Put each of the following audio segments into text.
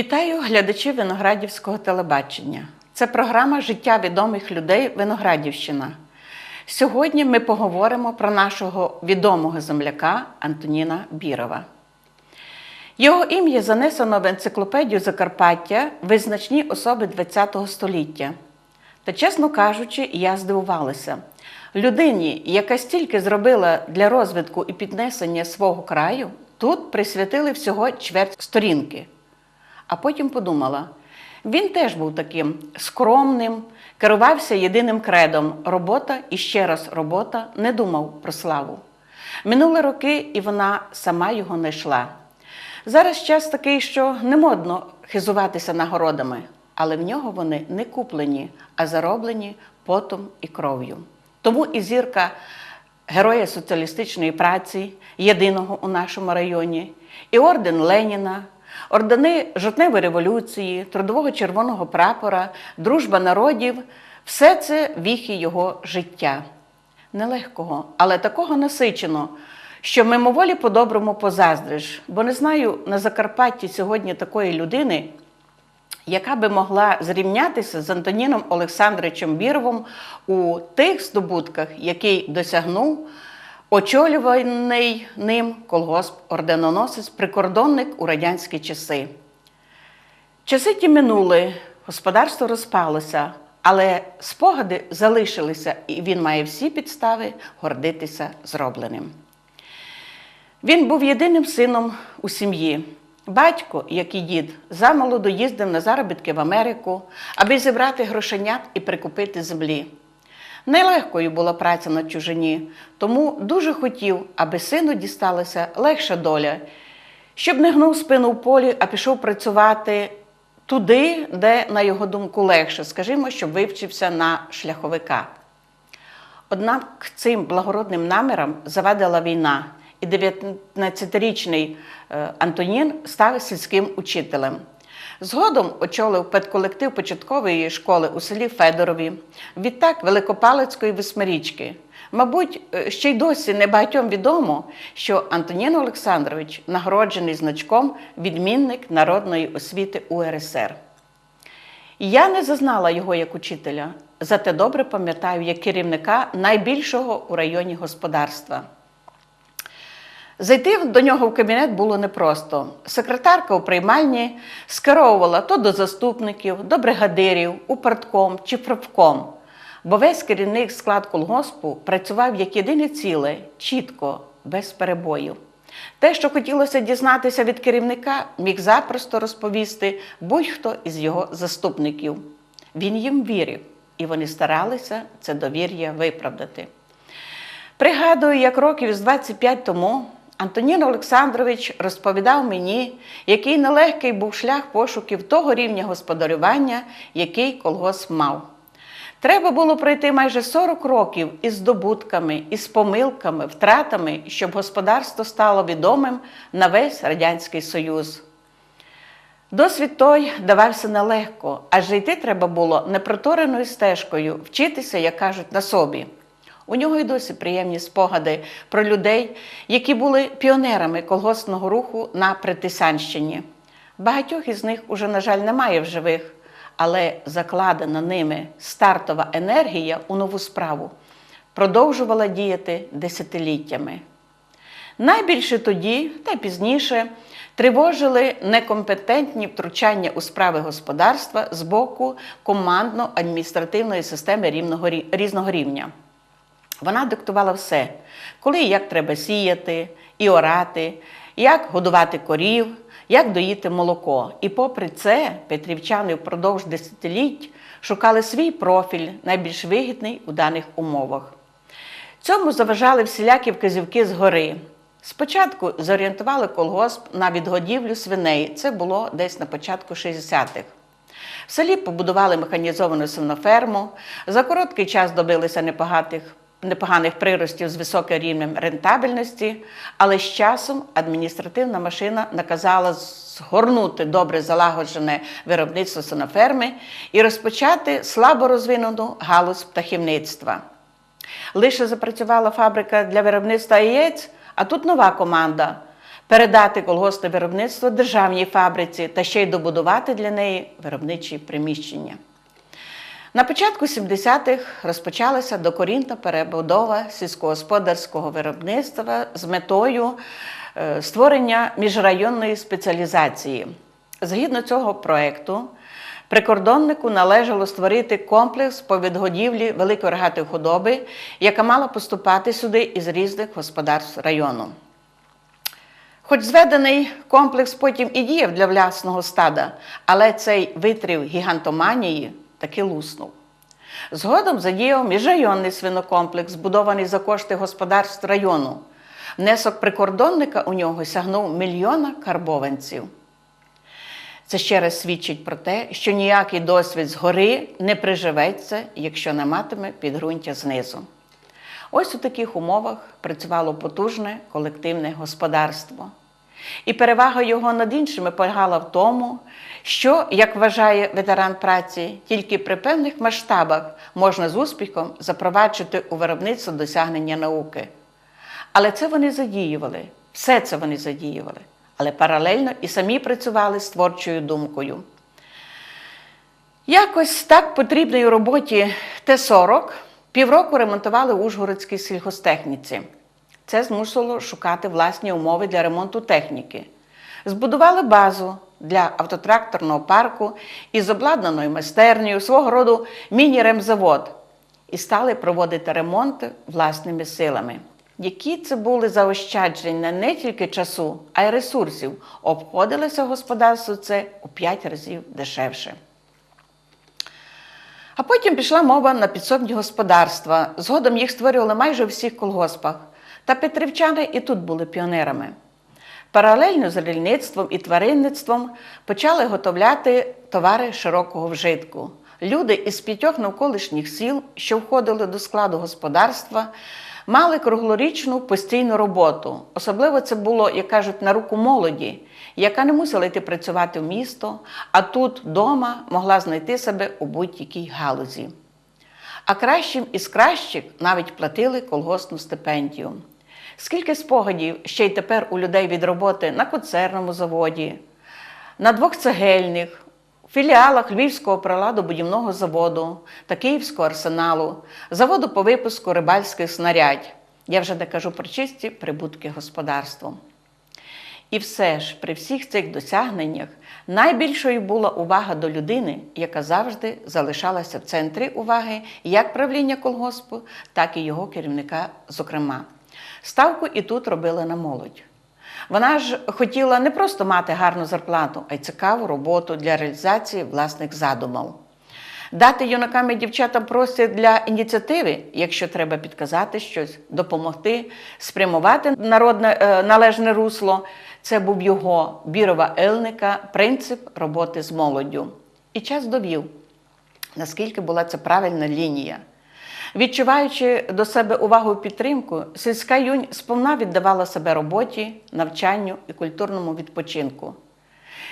Вітаю глядачів Виноградівського телебачення. Це програма Життя відомих людей Виноградівщина. Сьогодні ми поговоримо про нашого відомого земляка Антоніна Бірова. Його ім'я занесено в енциклопедію Закарпаття визначні особи ХХ століття. Та, чесно кажучи, я здивувалася. Людині, яка стільки зробила для розвитку і піднесення свого краю, тут присвятили всього чверть сторінки. А потім подумала: він теж був таким скромним, керувався єдиним кредом робота і ще раз робота, не думав про славу. Минули роки, і вона сама його не. Зараз час такий, що не модно хизуватися нагородами, але в нього вони не куплені, а зароблені потом і кров'ю. Тому і зірка Героя соціалістичної праці, єдиного у нашому районі, і орден Леніна, ордени жовтневої революції, трудового червоного прапора, дружба народів все це віхи його життя. Нелегкого, але такого насиченого, що мимоволі по-доброму позаздриш, бо не знаю на Закарпатті сьогодні такої людини, яка би могла зрівнятися з Антоніном Олександровичем Біровим у тих здобутках, який досягнув очолюваний ним колгосп орденоносець, прикордонник у радянські часи. Часи ті минули, господарство розпалося, але спогади залишилися, і він має всі підстави гордитися зробленим. Він був єдиним сином у сім'ї. Батько, як і дід, замолоду їздив на заробітки в Америку, аби зібрати грошенят і прикупити землі. Нелегкою була праця на чужині, тому дуже хотів, аби сину дісталася легша доля, щоб не гнув спину в полі, а пішов працювати туди, де, на його думку, легше, скажімо, щоб вивчився на шляховика. Однак цим благородним намірам завадила війна, і 19-річний е, Антонін став сільським учителем. Згодом очолив педколектив початкової школи у селі Федорові, відтак Великопалицької восьмирічки. Мабуть, е, ще й досі небагатьом відомо, що Антонін Олександрович нагороджений значком відмінник народної освіти УРСР. Я не зазнала його як учителя, зате добре пам'ятаю як керівника найбільшого у районі господарства. Зайти до нього в кабінет було непросто. Секретарка у приймальні скеровувала то до заступників, до бригадирів, у партком чи правком, бо весь керівник склад колгоспу працював як єдине ціле, чітко, без перебоїв. Те, що хотілося дізнатися від керівника, міг запросто розповісти будь-хто із його заступників. Він їм вірив, і вони старалися це довір'я виправдати. Пригадую, як років з 25 тому Антонін Олександрович розповідав мені, який нелегкий був шлях пошуків того рівня господарювання, який колгосп мав. Треба було пройти майже 40 років із здобутками, із помилками, втратами, щоб господарство стало відомим на весь Радянський Союз. Досвід той давався нелегко, адже йти треба було непротореною стежкою, вчитися, як кажуть, на собі. У нього й досі приємні спогади про людей, які були піонерами колгоспного руху на Притисанщині. Багатьох із них уже, на жаль, немає в живих, але закладена ними стартова енергія у нову справу продовжувала діяти десятиліттями. Найбільше тоді, та пізніше, тривожили некомпетентні втручання у справи господарства з боку командно-адміністративної системи різного рівня. Вона диктувала все, коли і як треба сіяти і орати, як годувати корів, як доїти молоко. І попри це, петрівчани впродовж десятиліть шукали свій профіль, найбільш вигідний у даних умовах. Цьому заважали всілякі вказівки згори. Спочатку зорієнтували колгосп на відгодівлю свиней, це було десь на початку 60-х. В селі побудували механізовану свиноферму, за короткий час добилися непогатих непоганих приростів з високим рівнем рентабельності, але з часом адміністративна машина наказала згорнути добре залагоджене виробництво свиноферми і розпочати слабо розвинену галузь птахівництва. Лише запрацювала фабрика для виробництва яєць, а тут нова команда передати колгоспне виробництво державній фабриці та ще й добудувати для неї виробничі приміщення. На початку 70-х розпочалася докорінна перебудова сільськогосподарського виробництва з метою е, створення міжрайонної спеціалізації. Згідно цього проєкту, прикордоннику належало створити комплекс по відгодівлі великої рогатої худоби, яка мала поступати сюди із різних господарств району. Хоч зведений комплекс потім і діяв для власного стада, але цей витрів гігантоманії таки луснув. Згодом задіяв міжрайонний свинокомплекс, збудований за кошти господарств району. Внесок прикордонника у нього сягнув мільйона карбованців. Це ще раз свідчить про те, що ніякий досвід згори не приживеться, якщо не матиме підґрунтя знизу. Ось у таких умовах працювало потужне колективне господарство. І перевага його над іншими полягала в тому, що, як вважає ветеран праці, тільки при певних масштабах можна з успіхом запроваджувати у виробництво досягнення науки. Але це вони задіювали, все це вони задіювали, але паралельно і самі працювали з творчою думкою. Якось так потрібної роботі Т-40 півроку ремонтували в Ужгородській сільгостехніці. Це змусило шукати власні умови для ремонту техніки. Збудували базу для автотракторного парку із обладнаною майстернею, свого роду міні-ремзавод, і стали проводити ремонти власними силами. Які це були заощадження не тільки часу, а й ресурсів, обходилося господарство це у 5 разів дешевше. А потім пішла мова на підсобні господарства. Згодом їх створювали майже у всіх колгоспах. Та петрівчани і тут були піонерами. Паралельно з рільництвом і тваринництвом почали готовляти товари широкого вжитку. Люди із п'ятьох навколишніх сіл, що входили до складу господарства, мали круглорічну постійну роботу. Особливо це було, як кажуть, на руку молоді, яка не мусила йти працювати в місто, а тут вдома могла знайти себе у будь-якій галузі. А кращим із кращих навіть платили колгоспну стипендію. Скільки спогадів ще й тепер у людей від роботи на концерному заводі, на двох цегельних, філіалах Львівського приладобудівного заводу та Київського арсеналу, заводу по випуску рибальських снарядь. Я вже не кажу про чисті прибутки господарством. І все ж, при всіх цих досягненнях, найбільшою була увага до людини, яка завжди залишалася в центрі уваги як правління колгоспу, так і його керівника, зокрема. Ставку і тут робили на молодь. Вона ж хотіла не просто мати гарну зарплату, а й цікаву роботу для реалізації власних задумів. Дати юнакам і дівчатам простір для ініціативи, якщо треба підказати щось, допомогти, спрямувати народне е, належне русло. Це був його бірова Елника, принцип роботи з молоддю. І час довів, наскільки була це правильна лінія. Відчуваючи до себе увагу і підтримку, сільська юнь сповна віддавала себе роботі, навчанню і культурному відпочинку.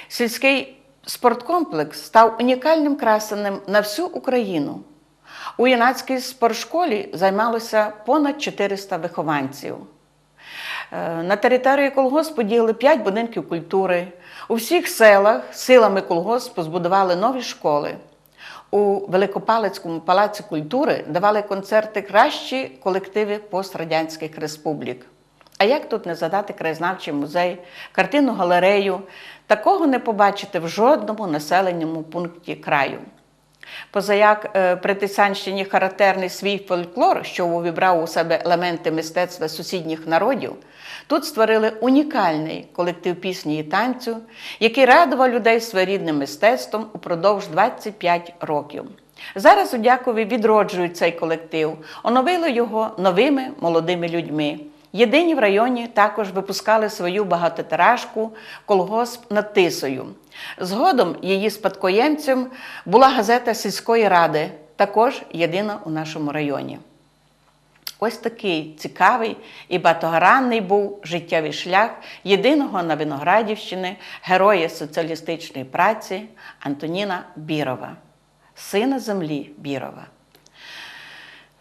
Сільський спорткомплекс став унікальним красеним на всю Україну. У юнацькій спортшколі займалося понад 400 вихованців. Е, на території колгоспу діяли 5 будинків культури. У всіх селах силами колгоспу збудували нові школи. У Великопалицькому палаці культури давали концерти кращі колективи пострадянських республік. А як тут не задати краєзнавчий музей, картину галерею? Такого не побачите в жодному населеному пункті краю. Позаяк е, при Тисянщині характерний свій фольклор, що увібрав у себе елементи мистецтва сусідніх народів, тут створили унікальний колектив пісні і танцю, який радував людей своєрідним мистецтвом упродовж 25 років. Зараз у Дякові відроджують цей колектив, оновили його новими молодими людьми. Єдині в районі також випускали свою багатотиражку колгосп над Тисою. Згодом її спадкоємцем була газета сільської ради, також єдина у нашому районі. Ось такий цікавий і багатогранний був життєвий шлях єдиного на Виноградівщини, героя соціалістичної праці Антоніна Бірова, сина землі Бірова.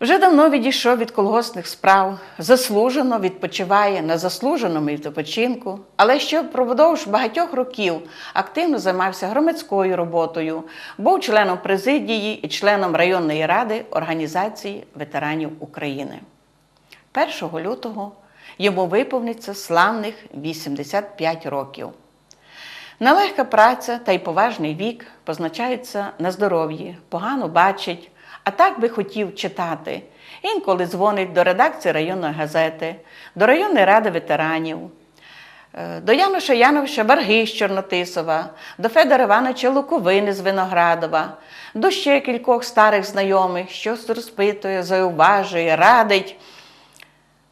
Вже давно відійшов від колгоспних справ, заслужено відпочиває на заслуженому відпочинку, але ще впродовж багатьох років активно займався громадською роботою, був членом президії і членом районної ради Організації ветеранів України. 1 лютого йому виповниться славних 85 років. Нелегка праця та й поважний вік позначаються на здоров'ї, погано бачить, а так би хотів читати. Інколи дзвонить до редакції районної газети, до районної ради ветеранів, е, до Януша Яновича Варги з Чорнотисова, до Федора Івановича Луковини з Виноградова, до ще кількох старих знайомих, щось розпитує, зауважує, радить.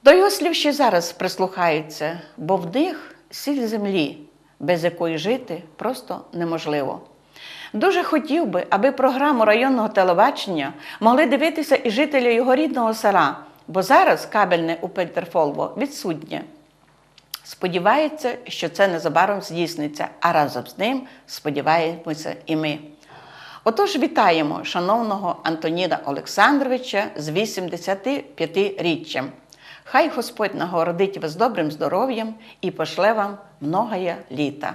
До його слів ще зараз прислухаються, бо в них сіль землі, без якої жити просто неможливо. Дуже хотів би, аби програму районного телебачення могли дивитися і жителі його рідного села, бо зараз кабельне у Петерфолво відсутнє. Сподівається, що це незабаром здійсниться, а разом з ним сподіваємося і ми. Отож, вітаємо шановного Антоніна Олександровича з 85-річчям. Хай Господь нагородить вас добрим здоров'ям і пошле вам многоє літа.